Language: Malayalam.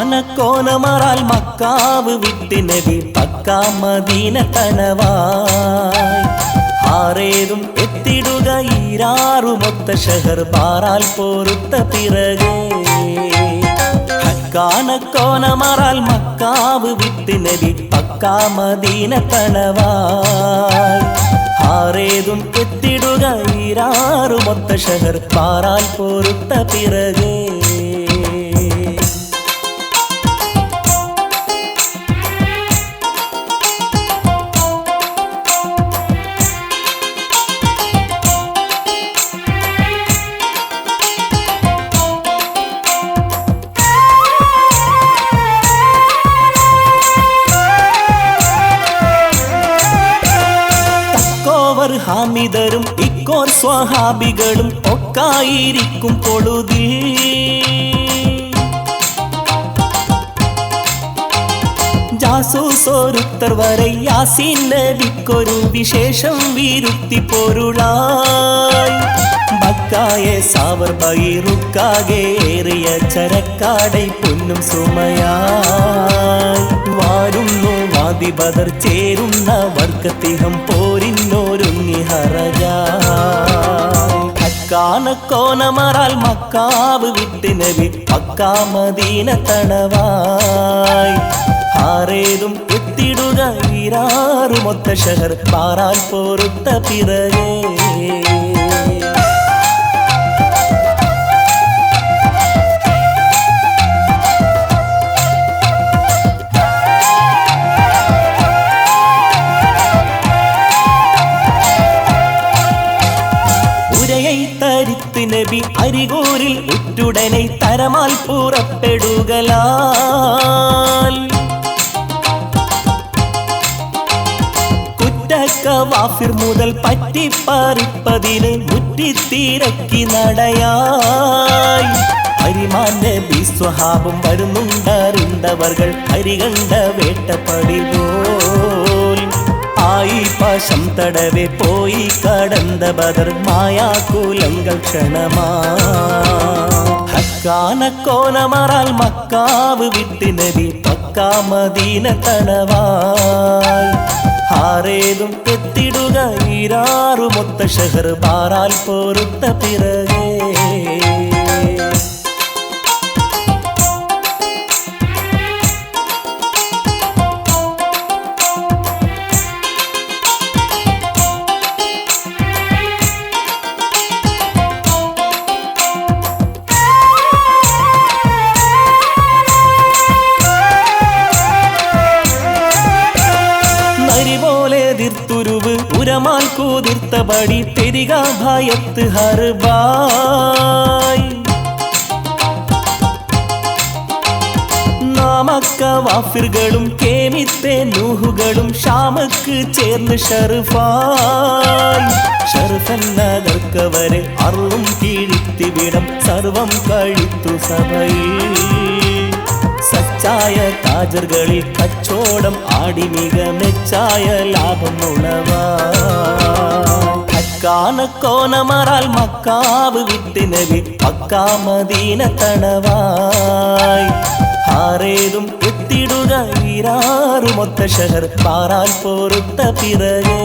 കാനക്കോനമറാൽ മക്കാവ് വിട്ട് നബി പക്കാ മദീന തനവായി ആറേതും എത്തിടുക ഈരാറുമൊത്ത ഷഹർ പാറാൽ പോരുത്ത പിറകെ. കാനക്കോനമറാൽ മക്കാവ് വിട്ട് നബി പക്കാ മദീന തനവായി ആറേതും എത്തിടുക ഈരാറുമൊത്ത ഷഹർ പാറാൽ പോരുത്ത പിറകെ. ഹാമിദരും ഇക്കോർ സ്വഹാബികളും ഒക്കായിരിക്കും പൊഴുതി ജാസൂസോരുത്തർ വരെ യാസീൻ നബിക്കൊരു വിശേഷം വീരുത്തി പൊരുളായി. ബക്കായെ സാവർ ബൈറുക്കാകെ ഏറിയ ചരക്കാടൈ പൊന്നും സുമയായി. വാരുന്നു വാദിബദർ ചേരുന്ന വർക്കത്തിഹം പോരിന്നോരുങ്ങി കാനക്കോനമറാൽ മക്കാവ് വിട്ട് നബി പക്കാ മദീന തണവായി ആറേതും എത്തിടുക ഈരാറുമൊത്ത ഷഹർ പാറാൽ പോരുത്ത പിറകേ ഉരயை നബി അരികൂരിൽ ഉറ്റുടനെ തരമാൽ പുറപ്പെടുകലാൽ. വാഫിർ മുതൽ പറ്റിപ്പറിപ്പതിന് മുറ്റിത്തിരക്കി നടയായി ഹരിമാന്റെ സ്വഹാബും വരുന്നുണ്ടറിന്തവർകൾ ഹരികണ്ട വേട്ടപ്പടി പോൽ ആയി പാശം തടവെ പോയി കടந்த ബദർ മായാകുലങ്ങൾ ക്ഷണമാ ഹക്കാനക്കോനമറാൽ മക്കാവ് വിട്ട് നബി പക്കാ മദീന തണവായി ആറേതും എത്തിടുക ഈരാറുമൊത്ത ഷഹർ പാറാൽ പോരുത്ത പിറകേ നരി പോലെ തിർത്തുരുവ് ഉരമാൽ കൂതിർത്തപടി തെരിക ഭയത്ത് ഹർബായി. നാമക്ക വാഫിറുകളും കേമിത്തെ നൂഹുകളും ഷാമക്ക് ചേർന്ന് ഷർഫായി. ഷർഫൻ നഗർക്കവരെ അറും കീഴിത്തിവിടം സർവം കഴിത്തു സഭയിൽ. സച്ചായ താജറുകളിൽ കച്ചോടം ആടി മിക മെച്ചായ ലാഭം ഉളവാനക്കോനമറാൽ മക്കാവ് വിട്ട് നബി പക്കാ മദീന തണവായി ആറേതും എത്തിടുക ഈരാറുമൊത്ത ഷഹർ പാറാൽ പോരുത്ത പിറകേ